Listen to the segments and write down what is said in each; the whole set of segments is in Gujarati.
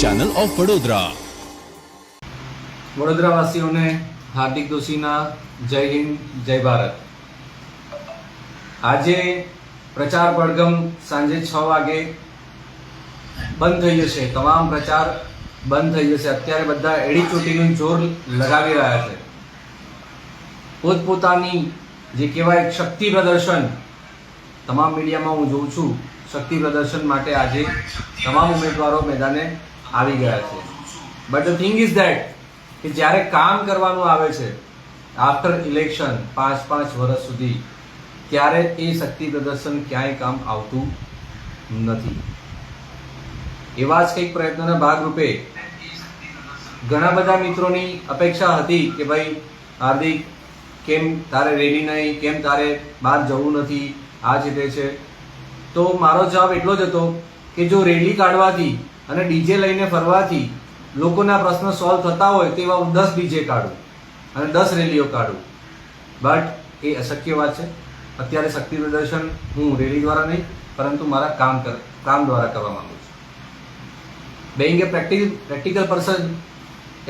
ચેનલ ઓફ વડોદરા વડોદરાવાસીઓને હાર્દિક દોશીના જય હિન્દ, જય ભારત. આજે પ્રચાર પડગમ સાંજે છ વાગે બંધ થઈ જશે. તમામ પ્રચાર બંધ થઈ જશે. અત્યારે બધા એડી ચોટીનું જોર લગાવી રહ્યા છે. પોતપોતાની જે કહેવાય શક્તિ પ્રદર્શન, તમામ મીડિયામાં હું જોઉં છું, શક્તિ પ્રદર્શન માટે આજે તમામ ઉમેદવારો મેદાને આવી ગયા છે. But the thing is that કે જ્યારે કામ કરવાનું આવે છે આફ્ટર ઇલેક્શન પાંચ પાંચ વર્ષ સુધી, ત્યારે એ શક્તિ પ્રદર્શન ક્યાંય કામ આવતું નથી. એવા જ કંઈક પ્રયત્નોના ભાગરૂપે ઘણા બધા મિત્રોની અપેક્ષા હતી કે ભાઈ, હાર્દિક, કેમ તારે રેડી નહીં, કેમ તારે બહાર જવું નથી, આ જ તે છે. તો મારો જવાબ એટલો જ હતો કે જો રેલી કાઢવાથી અને ડીજે લઈને ફરવાથી લોકોના પ્રશ્ન સોલ્વ થતા હોય તેવા હું દસ ડીજે કાઢું અને દસ રેલીઓ કાઢું. બટ એ અશક્ય વાત છે. અત્યારે શક્તિ પ્રદર્શન હું રેલી દ્વારા નહીં, પરંતુ મારા કામ કર, કામ દ્વારા કરવા માંગુ છું. Being a practical practical person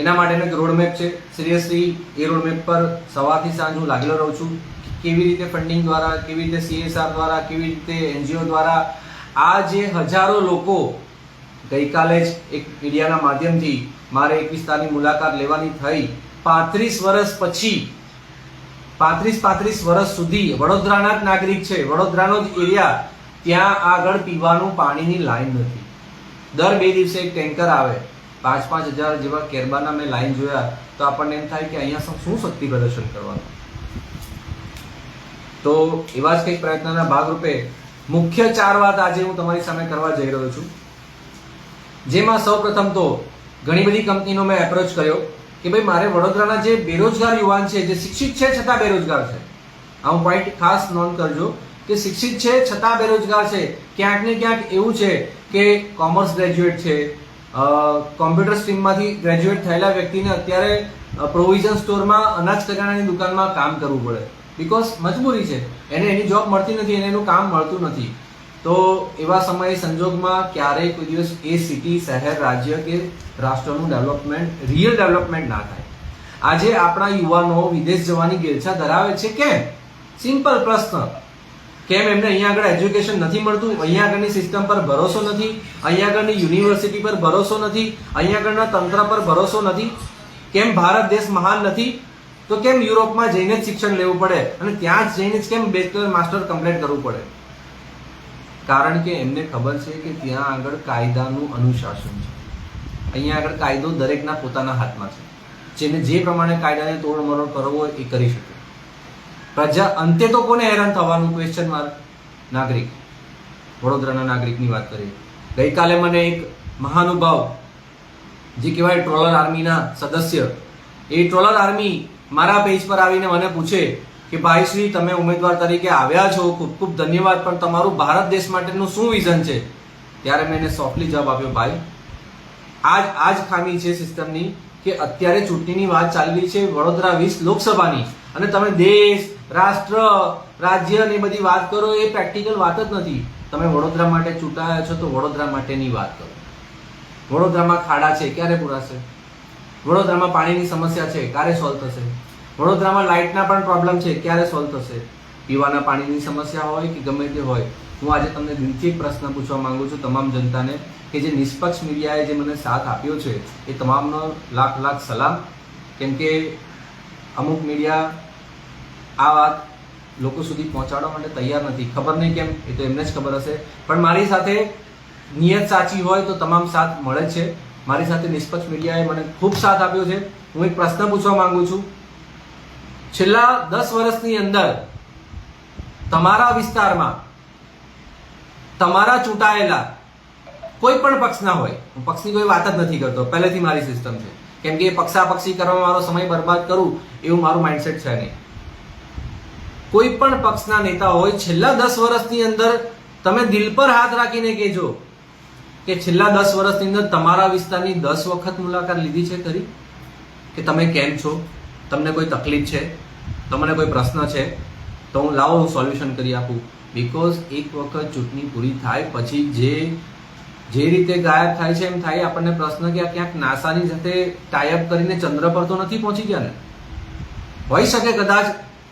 એના માટેનો એક રોડમેપ છે. સિરિયસલી એ રોડમેપ પર સવારથી સાંજ હું લાગેલો રહું છું કેવી રીતે ફંડિંગ દ્વારા, કેવી રીતે સીએસઆર દ્વારા, કેવી રીતે એનજીઓ દ્વારા આ જે હજારો લોકો ગઈકાલે જ એક મીડિયાના માધ્યમથી મારે એક વિસ્તારની મુલાકાત લેવાની થઈ. પાંત્રીસ વર્ષ પછી, પાંત્રીસ પાંત્રીસ વર્ષ સુધી વડોદરાના જ નાગરિક છે. વડોદરાનો જ એરિયા ત્યાં આગળ પીવાનું પાણીની લાઈન નથી. દર બે દિવસે એક ટેન્કર આવે. પાંચ પાંચ હજાર જેવા કેરબાના મેં લાઈન જોયા. તો આપણને એમ થાય કે અહીંયા શું- શક્તિ પ્રદર્શન કરવાનું? તો એવા જ કંઈક પ્રયત્નના ભાગરૂપે મુખ્ય ચાર વાત આજે હું તમારી સામે કરવા જઈ રહ્યો છું. જેમાં સૌપ્રથમ તો ઘણી બધી કંપનીનો મેં એપ્રોચ કર્યો કે ભાઈ મારે વડોદરાના જે બેરોજગાર યુવાન છે, જે શિક્ષિત છે છતાં બેરોજગાર છે, આ હું પોઈન્ટ ખાસ નોંધ કરજો કે શિક્ષિત છે છતાં બેરોજગાર છે, ક્યાંક ને ક્યાંક એવું છે કે કોમર્સ ગ્રેજ્યુએટ છે કોમ્પ્યુટર સ્ટ્રીમમાંથી ગ્રેજ્યુએટ થયેલા વ્યક્તિને અત્યારે પ્રોવિઝન સ્ટોરમાં અનાજ કરિયાણાની દુકાનમાં કામ કરવું પડે. બિકોઝ મજબૂરી છે. એને એની જોબ મળતી નથી, એને એનું કામ મળતું નથી. તો એવા સમયે સંજોગમાં ક્યારેય કોઈ દિવસ એ સિટી શહેર, રાજ્ય કે રાષ્ટ્રનું ડેવલપમેન્ટ રિયલ ડેવલપમેન્ટ ના થાય. આજે આપણા યુવાનો વિદેશ જવાની ગેરછા ધરાવે છે કેમ? સિમ્પલ પ્રશ્ન. કેમ એમને અહીંયા આગળ એજ્યુકેશન નથી મળતું? અહીંયા આગળની સિસ્ટમ પર ભરોસો નથી? અહીંયા આગળની યુનિવર્સિટી પર ભરોસો નથી? અહીંયા આગળના તંત્ર પર ભરોસો નથી? કેમ ભારત દેશ મહાન નથી? તો કેમ યુરોપમાં જઈને જ શિક્ષણ લેવું પડે? અને ત્યાં જ જઈને જ કેમ બેચલર માસ્ટર કમ્પ્લીટ કરવું પડે? કારણ કે એમને ખબર છે કે ત્યાં આગળ કાયદાનું અનુશાસન છે. અહીંયા આગળ કાયદો દરેકના પોતાના હાથમાં છે. જેને જે પ્રમાણે કાયદાને તોડમરોડ કરવો હોય એ કરી શકે. પ્રજા અંતે તો કોને હેરાન થવાનું? ક્વેશ્ચન માર્ક નાગરિક. વડોદરાના નાગરિકની વાત કરીએ. ગઈકાલે મને એક મહાનુભાવ, જે કહેવાય ટ્રોલર આર્મીના સદસ્ય, એ ટ્રોલર આર્મી મારા પેજ પર આવીને મને પૂછે કે ભાઈ શ્રી, તમે ઉમેદવાર તરીકે આવ્યા છો. ખૂબ ખૂબ ધન્યવાદ. પણ તમારું ભારત દેશ માટેનું શું વિઝન છે? ત્યારે મેં એને સોફ્ટલી જવાબ આપ્યો, ભાઈ, આજ આજ ખામી છે સિસ્ટમની કે અત્યારે ચૂંટણીની વાત ચાલી છે વડોદરા વીસ લોકસભાની. અને તમે દેશ, રાષ્ટ્ર, રાજ્ય ને બધી વાત કરો, એ પ્રેક્ટિકલ વાત જ નથી. તમે વડોદરા માટે ચૂંટાયા છો તો વડોદરા માટેની વાત કરો. વડોદરામાં ખાડા છે. ક્યારે પૂરાશે? વડોદરામાં પાણીની સમસ્યા છે. ક્યારે સોલ્વ થશે? વડોદરામાં લાઇટના પણ પ્રોબ્લેમ છે. ક્યારે સોલ્વ થશે? પીવાના પાણીની સમસ્યા હોય કે ગમે તે હોય? હું આજે તમને દિલથી પ્રશ્ન પૂછવા માંગુ છું તમામ જનતાને કે જે નિષ્પક્ષ મીડિયાએ જે મને સાથ આપ્યો છે, એ તમામનો લાખ લાખ સલામ. કેમ કે અમુક મીડિયા આ વાત લોકો સુધી પહોંચાડવા માટે તૈયાર નથી. ખબર નહીં કેમ? એ તો એમને જ ખબર હશે. પણ મારી સાથે નિયત સાચી હોય તો તમામ સાથ મળે છે. મારી સાથે નિષ્પક્ષ મીડિયાએ મને ખૂબ સાથ આપ્યો છે. હું એક પ્રશ્ન પૂછવા માંગુ છું. છેલ્લા દસ વર્ષની અંદર તમારા વિસ્તારમાં તમારા ચૂંટાયેલા કોઈ પણ પક્ષના હોય, હું પક્ષની કોઈ વાત જ નથી કરતો, પહેલેથી મારી સિસ્ટમ છે. કેમ કે એ પક્ષાપક્ષી કરવામાં મારો સમય બરબાદ કરું એવું મારું માઇન્ડસેટ છે નહીં. કોઈ પણ પક્ષના નેતા હોય, છેલ્લા દસ વર્ષની અંદર તમે દિલ પર હાથ રાખીને કહેજો કે છેલ્લા દસ વર્ષની અંદર તમારા વિસ્તારની દસ વખત મુલાકાત લીધી છે ખરી? કે તમે કેમ છો? તમને કોઈ તકલીફ છે? તમને કોઈ પ્રશ્ન છે? તો હું લાવો, હું સોલ્યુશન કરી આપું. બિકોઝ એક વખત ચૂંટણી પૂરી થાય પછી જે જે રીતે ગાયબ થાય છે એમ થાય, આપણને પ્રશ્ન કે ક્યાંક નાસાની સાથે ટાઈઅપ કરીને ચંદ્ર પર તો નથી પહોંચી ગયા ને? હોઈ શકે કદાચ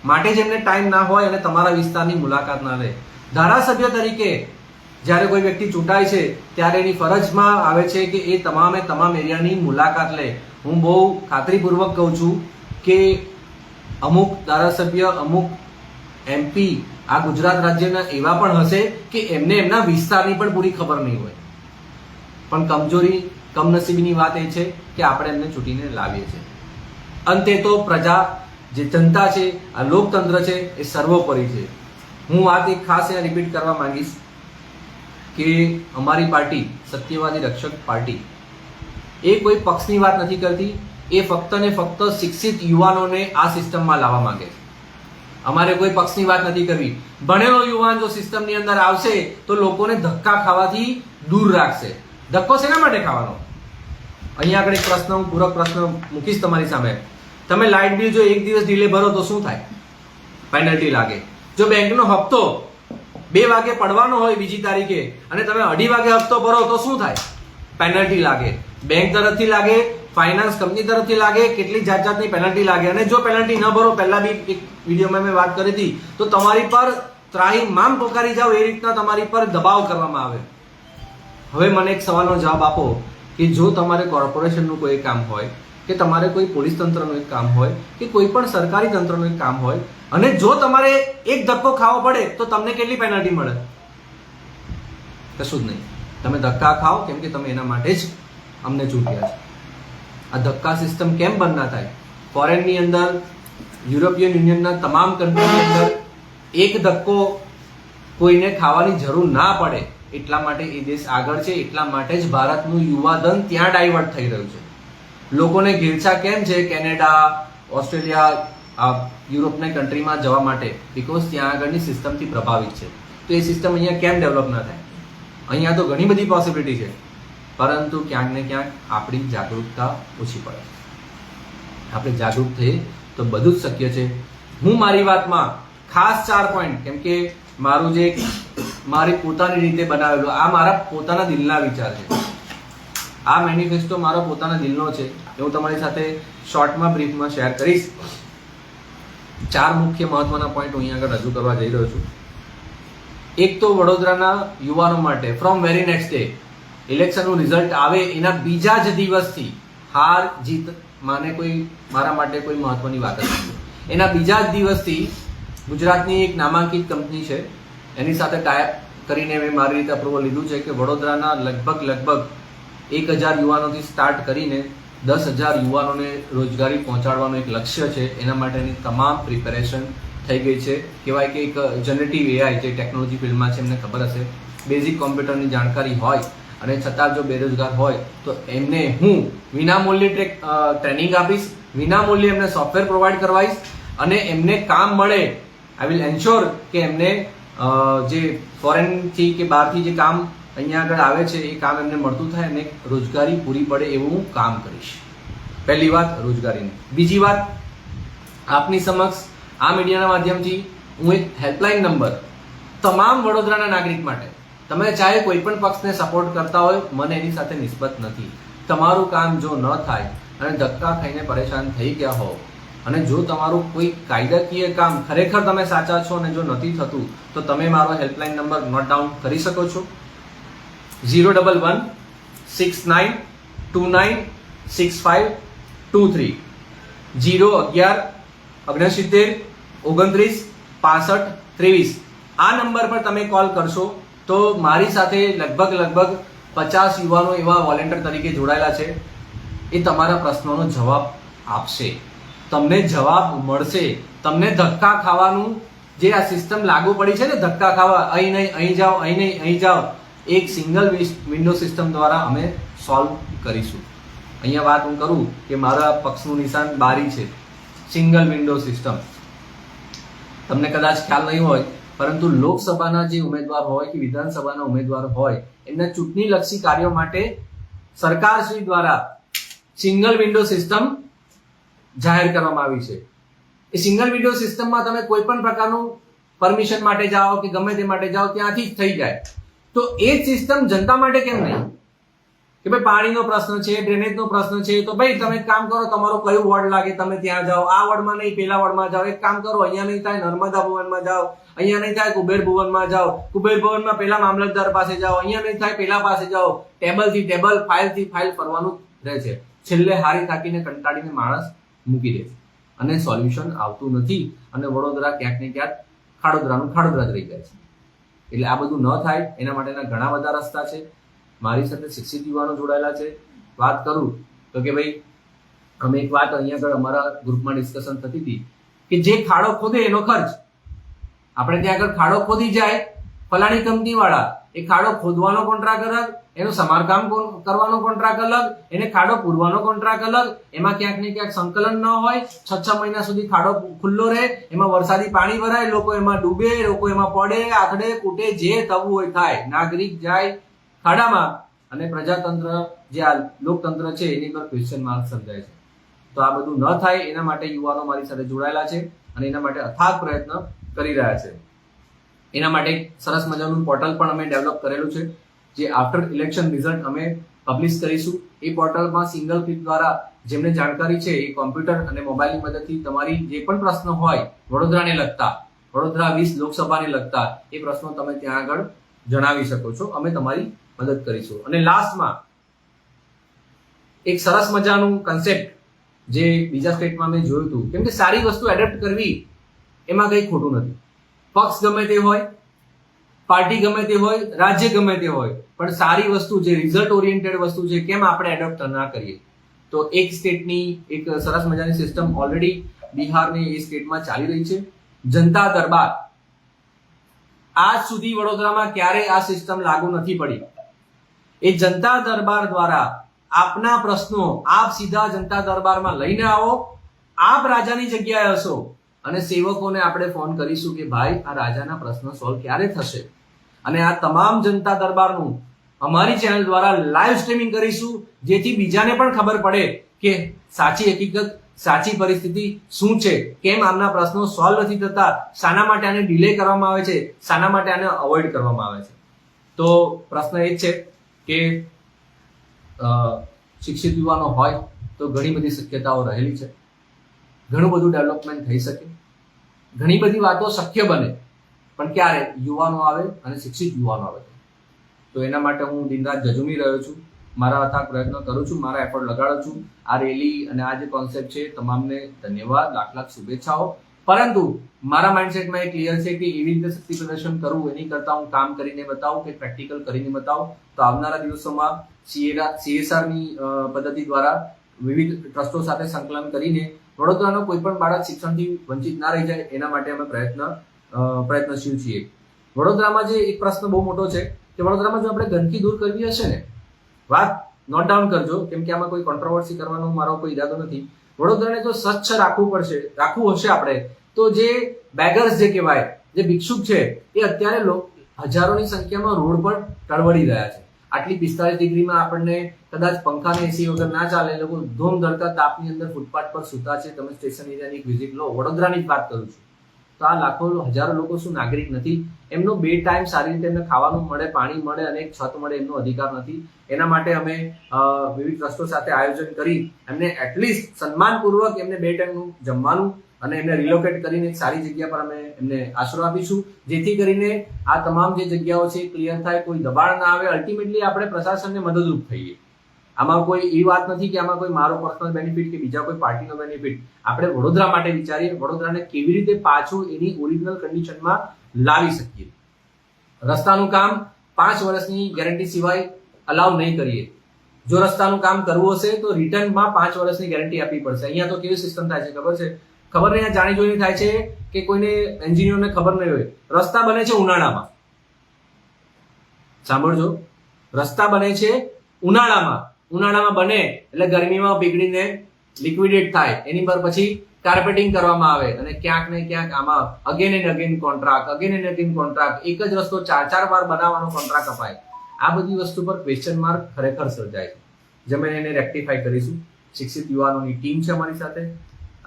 માટે જ એમને ટાઈમ ના હોય અને તમારા વિસ્તારની મુલાકાત ના લે. ધારાસભ્ય તરીકે જ્યારે કોઈ વ્યક્તિ ચૂંટાય છે, ત્યારે એની ફરજમાં આવે છે કે એ તમામે તમામ એરિયાની મુલાકાત લે. હું બહુ ખાતરીપૂર્વક કહું છું કે અમુક ધારાસભ્ય, અમુક એમપી આ ગુજરાત રાજ્યના એવા પણ હશે કે એમને એમના વિસ્તારની પણ પૂરી ખબર નહીં હોય. પણ કમજોરી, કમનસીબીની વાત એ છે કે આપણે એમને ચૂંટીને લાવીએ છીએ. અંતે તો પ્રજા, જે જનતા છે, આ લોકતંત્ર છે, એ સર્વોપરી છે. હું વાત એક ખાસ અહીંયા રિપીટ કરવા માંગીશ કે અમારી પાર્ટી, સત્યવાદી રક્ષક પાર્ટી, એ કોઈ પક્ષની વાત નથી કરતી. એ ફક્ત ને ફક્ત શિક્ષિત યુવાનોને આ સિસ્ટમમાં લાવવા માંગે છે. અમારે કોઈ પક્ષની વાત નથી કરવી. ભણેલો યુવાન જો સિસ્ટમની અંદર આવશે, તો લોકોને ધક્કા ખાવાથી દૂર રાખશે. ધક્કો શેના માટે ખાવાનો? અહીંયા આગળ એક પ્રશ્ન હું પૂરક પ્રશ્ન મૂકીશ તમારી સામે. તમે લાઇટ બિલ જો એક દિવસ ડીલે ભરો તો શું થાય? પેનલ્ટી લાગે. જો બેંકનો હપ્તો બે વાગે પડવાનો હોય બીજી તારીખે અને તમે અઢી વાગે હપ્તો ભરો તો શું થાય? પેનલ્ટી લાગે. બેંક તરફથી લાગે ફાઇનાન્સ કંપની તરફથી લાગે, કેટલી જાત જાતની પેનલ્ટી લાગે. અને જો પેનલ્ટી ન ભરો, પહેલા બી એક વિડીયોમાં મેં વાત કરી હતી, તો તમારી પર ત્રાહી મામ પોકારી જાઓ, એ રીતના તમારી પર દબાવ કરવામાં આવે. હવે મને એક સવાલનો જવાબ આપો કે જો તમારે કોર્પોરેશનનું કોઈ કામ હોય, કે તમારે કોઈ પોલીસ તંત્રનું એક કામ હોય, કે કોઈ પણ સરકારી તંત્રનું એક કામ હોય, અને જો તમારે એક ધક્કો ખાવો પડે, તો તમને કેટલી પેનલ્ટી મળે? કશું જ નહીં. તમે ધક્કા ખાઓ, કેમ કે તમે એના માટે જ અમને ચૂંટ્યા છે. આ ધક્કા સિસ્ટમ કેમ બંધ ના થાય? ફોરેનની અંદર યુરોપિયન યુનિયનના તમામ કન્ટ્રીની અંદર એક ધક્કો કોઈને ખાવાની જરૂર ના પડે. એટલા માટે એ દેશ આગળ છે, એટલા માટે જ ભારતનું યુવાધન ત્યાં ડાયવર્ટ થઈ રહ્યું છે. લોકોને ઘેરછા કેમ છે? કેનેડા ઓસ્ટ્રેલિયા આ યુરોપની કન્ટ્રીમાં જવા માટે. બિકોઝ ત્યાં આગળની સિસ્ટમથી પ્રભાવિત છે. તો એ સિસ્ટમ અહીંયા કેમ ડેવલપ ના થાય? અહીંયા તો ઘણી બધી પોસિબિલિટી છે. પરંતુ ક્યાંક ને ક્યાંક આપણી જાગૃતતા ઓછી પડે આપણે જાગૃત થઈએ તો બધું જ શક્ય છે. હું મારી વાતમાં ખાસ ચાર પોઈન્ટ કેમ કે મારું જે મારી પોતાની રીતે બનાવેલું, આ મારા પોતાના દિલના વિચાર છે. આ મેનિફેસ્ટો મારો પોતાના દિલનો છે એ હું તમારી સાથે શોર્ટમાં બ્રીફમાં શેર કરીશ. ચાર મુખ્ય મહત્વના પોઈન્ટ હું અહીંયા આગળ રજૂ કરવા જઈ રહ્યો છું. એક તો વડોદરાના યુવાનો માટે ફ્રોમ વેરી નેક્સ્ટ ડે ઇલેક્શનનું રિઝલ્ટ આવે એના બીજા જ દિવસથી હાર જીત માને કોઈ, મારા માટે કોઈ મહત્વની વાત નથી. એના બીજા જ દિવસથી ગુજરાતની એક નામાંકિત કંપની છે, એની સાથે ટાયપ કરીને મેં મારી રીતે અપ્રુવલ લીધું છે કે વડોદરાના લગભગ લગભગ એક હજાર યુવાનોથી સ્ટાર્ટ કરીને દસ હજાર યુવાનોને રોજગારી પહોંચાડવાનું એક લક્ષ્ય છે, એના માટેની તમામ પ્રિપેરેશન થઈ ગઈ છે. કહેવાય કે એક જનરેટિવ એઆઈ જે ટેકનોલોજી ફિલ્ડમાં છે, એમને ખબર હશે. બેઝિક કોમ્પ્યુટરની જાણકારી હોય અને છતાં જો બેરોજગાર હોય, તો એમને હું વિનામૂલ્યે ટ્રેક ટ્રેનિંગ આપીશ, વિનામૂલ્યે એમને સોફ્ટવેર પ્રોવાઈડ કરવાઈશ, અને એમને કામ મળે આઈ વિલ એન્શ્યોર કે એમને જે ફોરેનથી કે બહારથી જે કામ અહીંયા આગળ આવે છે, એ કામ એમને મળતું થાય અને રોજગારી પૂરી પડે એવું હું કામ કરીશ. પહેલી વાત, રોજગારીની. બીજી વાત, આપની સમક્ષ આ મીડિયાના માધ્યમથી હું એક હેલ્પલાઇન નંબર તમામ વડોદરાના નાગરિક માટે તમે ચાહે કોઈ પણ પક્ષને સપોર્ટ કરતા હોય, મને એની સાથે નિસ્બત નથી. તમારું કામ જો ન થાય અને ધક્કા ખાઈને પરેશાન થઈ ગયા હો અને જો તમારું કોઈ કાયદાકીય કામ ખરેખર તમે સાચા છો અને જો નથી થતું, તો તમે મારો હેલ્પલાઇન નંબર નોટ ડાઉન કરી શકો છો. Zero double one six nine two nine six five two three zero અગિયાર ઓગણસિત્તેર ઓગણત્રીસ, પાસઠ, ત્રેવીસ. આ નંબર પર તમે કોલ કરશો તો મારી સાથે લગભગ લગભગ પચાસ યુવાનો એવા વોલેન્ટિયર તરીકે જોડાયેલા છે. એ તમારા પ્રશ્નોનો જવાબ આપશે. તમને જવાબ મળશે. તમને ધક્કા ખાવાનું જે આ સિસ્ટમ લાગુ પડી છે ને, ધક્કા ખાવા, અહીં નહીં, અહીં જાઓ, અહીં નહીં, અહીં જાઓ, એક સિંગલ વિન્ડો સિસ્ટમ દ્વારા અમે સોલ્વ કરીશું. અહીંયા વાત હું કરું કે મારા પક્ષનું નિશાન બારી છે. સિંગલ વિન્ડો સિસ્ટમ તમને કદાચ ખ્યાલ નહીં હોય પરંતુ લોકસભાના જે ઉમેદવાર હોય કે વિધાનસભાના ઉમેદવાર હોય, એમના ચૂંટણીલક્ષી કાર્યો માટે સરકારશ્રી દ્વારા સિંગલ વિન્ડો સિસ્ટમ જાહેર કરવામાં આવી છે. એ સિંગલ વિન્ડો સિસ્ટમમાં તમે કોઈ પણ પ્રકારનું પરમિશન માટે જાઓ કે ગમે તે માટે જાઓ, ત્યાંથી જ થઈ જાય. તો એ સિસ્ટમ જનતા માટે કેમ નહીં? કે ભાઈ પાણીનો પ્રશ્ન છે ડ્રેનેજનો પ્રશ્ન છે, તો ભાઈ તમે કામ કરો, તમારો કયું વોર્ડ લાગે તમે ત્યાં જાઓ. આ વોર્ડમાં નહીં, પેલા વોર્ડમાં જાઓ. એક કામ કરો, અહીંયા નહીં થાય, નર્મદા ભવનમાં જાઓ. અહીંયા નહીં થાય, કુબેર ભુવનમાં જાઓ. કુબેર ભવનમાં પેલા મામલતદાર પાસે જાઓ. અહીંયા નહીં થાય, પેલા પાસે જાઓ. ટેબલથી ટેબલ ફાઇલથી ફાઇલ ફરવાનું રહે છે. છેલ્લે હારી થાકીને કંટાળીને માણસ મૂકી દે છે. અને સોલ્યુશન આવતું નથી. અને વડોદરા ક્યાંક ને ક્યાંક ખાડોદરાનું ખાડોદરા જ રહી જાય છે. એટલે આ બધું ન થાય. એના માટેના ઘણા બધા રસ્તા છે. મારી સાથે શિક્ષિત યુવાનો જોડાયેલા છે. વાત કરું તો કે ભાઈ, અમે એક વાત અહીંયા આગળ અમારા ગ્રુપમાં ડિસ્કશન થતી હતી કે જે ખાડો ખોદે એનો ખર્ચ. આપણે ત્યાં આગળ ખાડો ખોદી જાય, ફલાણી કંપની વાળા એ ખાડો ખોદવાનો કોન્ટ્રાક્ટ અલગ, એનું સમારકામ કરવાનો કોન્ટ્રાક્ટ અલગ, એને ખાડો પૂરવાનો કોન્ટ્રાક્ટ અલગ, એમાં ક્યાંક ને ક્યાંક સંકલન ન હોય છ છ મહિના સુધી ખાડો ખુલ્લો રહે, એમાં વરસાદી પાણી ભરાય, લોકો એમાં ડૂબે, લોકો એમાં પડે, આખડે કૂટે, જે થવું હોય થાય, નાગરિક જાય ખાડામાં અને પ્રજાતંત્ર જે આ લોકતંત્ર છે, એની પર ક્વેશ્ચન માર્ક સર્જાય છે. તો આ બધું ન થાય, એના માટે યુવાનો મારી સાથે જોડાયેલા છે અને એના માટે અથાગ પ્રયત્ન કરી રહ્યા છે. એના માટે સરસ મજાનું પોર્ટલ પણ અમે ડેવલપ કરેલું છે, જે આફ્ટર ઇલેક્શન રિઝલ્ટ અમે પબ્લિશ કરીશું. એ પોર્ટલમાં સિંગલ ક્લિક દ્વારા જેમને જાણકારી છે, એ કોમ્પ્યુટર અને મોબાઈલની મદદથી તમારી જે પણ પ્રશ્નો હોય, વડોદરાને લગતા, વડોદરા વીસ લોકસભાને લગતા, એ પ્રશ્નો તમે ત્યાં આગળ જણાવી શકો છો. અમે તમારી મદદ કરીશું. અને લાસ્ટમાં એક સરસ મજાનું કન્સેપ્ટ જે બીજા સ્ટેટમાં મેં જોયું હતું. કેમ કે સારી વસ્તુ એડેપ્ટ કરવી એમાં કંઈ ખોટું નથી. પક્ષ ગમે તે હોય પાર્ટી ગમે તે હોય, રાજ્ય ગમે તે હોય, પણ સારી વસ્તુ જે રિઝલ્ટ ઓરિએન્ટેડ વસ્તુ છે, કેમ આપણે એડોપ્ટ ના કરીએ? તો એક સ્ટેટની એક સરસ મજાની સિસ્ટમ ઓલરેડી બિહારની એ સ્ટેટમાં ચાલી રહી છે. જનતા દરબાર. આજ સુધી વડોદરામાં ક્યારે આ સિસ્ટમ લાગુ નથી પડી. એ જનતા દરબાર દ્વારા આપના પ્રશ્નો આપ સીધા જનતા દરબારમાં લઈને આવો. આપ રાજાની જગ્યાએ હશો. અને સેવકોને આપણે ફોન કરીશું કે ભાઈ, આ રાજાના પ્રશ્નો સોલ્વ ક્યારે થશે? અને આ તમામ જનતા દરબારનું અમારી ચેનલ દ્વારા લાઈવ સ્ટ્રીમિંગ કરીશું, જેથી બીજાને પણ ખબર પડે કે સાચી હકીકત, સાચી પરિસ્થિતિ શું છે? કેમ આમના પ્રશ્નો સોલ્વ નથી થતા? શાના માટે આને ડિલે કરવામાં આવે છે? શાના માટે આને અવોઇડ કરવામાં આવે છે? તો પ્રશ્ન એ જ છે કે શિક્ષિત યુવાનો હોય તો ઘણી બધી શક્યતાઓ રહેલી છે. ઘણું બધું ડેવલપમેન્ટ થઈ શકે. ઘણી બધી વાતો શક્ય બને, પણ ક્યારે? યુવાનો આવે અને શિક્ષિત યુવાનો આવે. તો એના માટે હું દિનરાત જજુમી રહ્યો છું. મારા અથાગ પ્રયત્ન કરું છું, મારા એફર્ટ લગાડું છું. આ રેલી અને આ જે કોન્સેપ્ટ છે, તમામને ધન્યવાદ, લાખ લાખ શુભેચ્છાઓ. પરંતુ મારા માઇન્ડસેટમાં એ ક્લિયર છે કે એવી રીતે શક્તિ પ્રદર્શન કરવું, એની કરતા હું કામ કરીને બતાવું કે પ્રેક્ટિકલ કરીને બતાવું, તો આવનારા દિવસોમાં સીએસઆરની પદ્ધતિ દ્વારા વિવિધ ટ્રસ્ટો સાથે સંકલન કરીને વડોદરાનો કોઈ પણ બાળક શિક્ષણથી વંચિત ના રહી જાય, એના માટે અમે પ્રયત્ન પ્રયત્નશીલ છીએ. વડોદરામાં જે એક પ્રશ્ન બહુ મોટો છે કે વડોદરામાં જો આપણે ગંદકી દૂર કરવી હશે ને, વાત નોટ ડાઉન કરજો, કેમ કે આમાં કોઈ કોન્ટ્રોવર્સી કરવાનો મારો કોઈ ઈરાદો નથી. વડોદરાને જો સ્વચ્છ રાખવું પડશે, રાખવું હશે આપણે. તો જે બેગર્સ જે કહેવાય, જે ભિક્ષુક છે, એ અત્યારે હજારોની સંખ્યામાં રોડ પર તળવડી રહ્યા છે. આટલી પિસ્તાલીસ ડિગ્રીમાં આપણને કદાચ પંખા ને એસી વગર ના ચાલે, એ લોકો ધૂમ ધડકા તાપની અંદર ફૂટપાથ પર સૂતા છે. તમે સ્ટેશન એરિયાની વિઝિટ લો, વડોદરાની જ વાત કરું છું. તો આ લાખો હજારો લોકો શું નાગરિક નથી. એમનો બે ટાઈમ સારી રીતે એમને ખાવાનું મળે, પાણી મળે અને એક છત મળે એમનો અધિકાર નથી. એના માટે અમે વિવિધ ટ્રસ્ટો સાથે આયોજન કરી એમને એટલીસ્ટ સન્માનપૂર્વક એમને બે ટાઈમનું જમવાનું અને એમને રિલોકેટ કરીને સારી જગ્યા પર અમે એમને આશરો આપીશું. જેથી કરીને આ તમામ જે જગ્યાઓ છે ક્લિયર થાય, કોઈ દબાણ ના આવે. અલ્ટિમેટલી આપણે પ્રશાસનને મદદરૂપ થઈએ. આમાં કોઈ એ વાત નથી કે આમાં કોઈ મારો પર્સનલ બેનિફિટ કે બીજા કોઈ પાર્ટીનો બેનિફિટ આપણે વડોદરા માટે વિચારીએ, વડોદરાને કેવી રીતે પાછું એની ઓરિજિનલ કન્ડિશનમાં લાવી શકીએ. રસ્તાનું કામ પાંચ વર્ષની ગેરંટી સિવાય અલાઉ નહીં કરીએ. જો રસ્તાનું કામ કરવું હશે તો રિટર્નમાં પાંચ વર્ષની ગેરંટી આપવી પડશે. અહીંયા તો કેવી સિસ્ટમ થાય છે ખબર છે? ખબર નહીં જાણી જોઈને થાય છે કે કોઈને એન્જિનિયરને ખબર નહીં હોય. રસ્તા બને છે ઉનાળામાં. સાંભળજો. રસ્તા બને છે ઉનાળામાં. ઉનાળામાં બને એટલે ગરમીમાં પીગળીને લિક્વિડેટ થાય. એની પર પછી કાર્પેટિંગ કરવામાં આવે અને ક્યાંક ને ક્યાંક આમાં again and again contract again and again contract એક જ રસ્તો ચાર ચાર વાર બનાવવાનો કોન્ટ્રાક્ટ અપાય. આ બધી વસ્તુ પર ક્વેશ્ચન માર્ક ખરેખર સર્જાય છે. જેમ એને રેક્ટિફાઈ કરીશું. શિક્ષિત યુવાનોની ટીમ છે અમારી સાથે.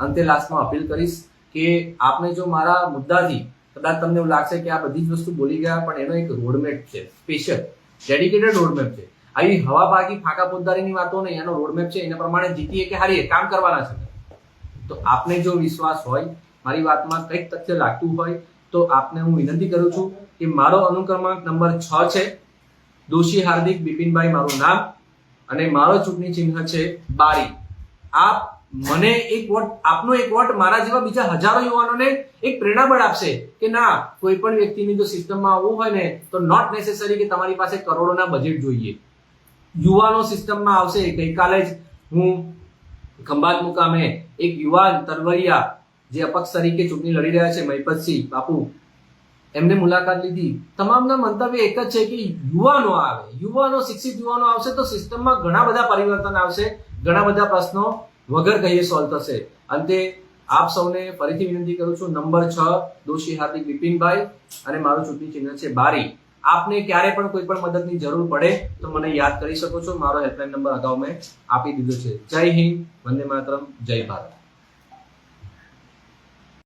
અંતે લાસ્ટમાં અપીલ કરીશ કે આપને જો મારા મુદ્દાથી કદાચ તમને એવું લાગશે કે આ બધી જ વસ્તુ બોલી ગયા, પણ એનો એક રોડમેપ છે સ્પેશિયલ ડેડિકેટેડ રોડમેપ છે. આવી હવા પાકી ફાંકા પોતદારીની વાતો નહીં, એનો રોડમેપ છે, એના પ્રમાણે જીતીએ કે હારીએ, કામ કરવાના છે. તો આપને જો વિશ્વાસ હોય, મારી વાતમાં કંઈક તથ્ય લાગતું હોય, તો આપને હું વિનંતી કરું છું કે મારો અનુક્રમાંક નંબર છ છે, દોશી હાર્દિક, બિપિનભાઈ મારું નામ, અને મારો ચૂંટણી ચિહ્ન છે બારી. આપ મને એક વોટ, આપનો એક વોટ મારા જેવા બીજા હજારો યુવાનોને એક પ્રેરણાબળ આપશે કે ના, કોઈ પણ વ્યક્તિની જો સિસ્ટમમાં આવવું હોય ને, તો નોટ નેસેસરી કે તમારી પાસે કરોડોના બજેટ જોઈએ. યુવાનો સિસ્ટમમાં આવશે. ગઈકાલે જ હું ખંભાત મુકામે એક યુવાન તરવરિયા જે અપક્ષ તરીકે ચૂંટણી લડી રહ્યા છે, મહિપતસિંહ બાપુ, એમને મુલાકાત લીધી. તમામના મંતવ્ય એક જ છે કે યુવાનો આવે. યુવાનો, શિક્ષિત યુવાનો આવશે તો સિસ્ટમમાં ઘણા બધા પરિવર્તન આવશે, ઘણા બધા પ્રશ્નો વગર કહીએ સોલ્વ થશે. અંતે આપ સૌને ફરીથી વિનંતી કરું છું, નંબર છ, દોશી હાર્દિક બિપિનભાઈ અને મારું ચૂંટણી ચિહ્ન છે બારી. આપને ક્યારે પણ કોઈ પણ મદદની જરૂર પડે તો મને યાદ કરી શકો છો. મારો હેલ્પલાઇન નંબર અગાઉ મેં આપી દીધો છે. જય હિન્દ, વંદે માતરમ, જય ભારત.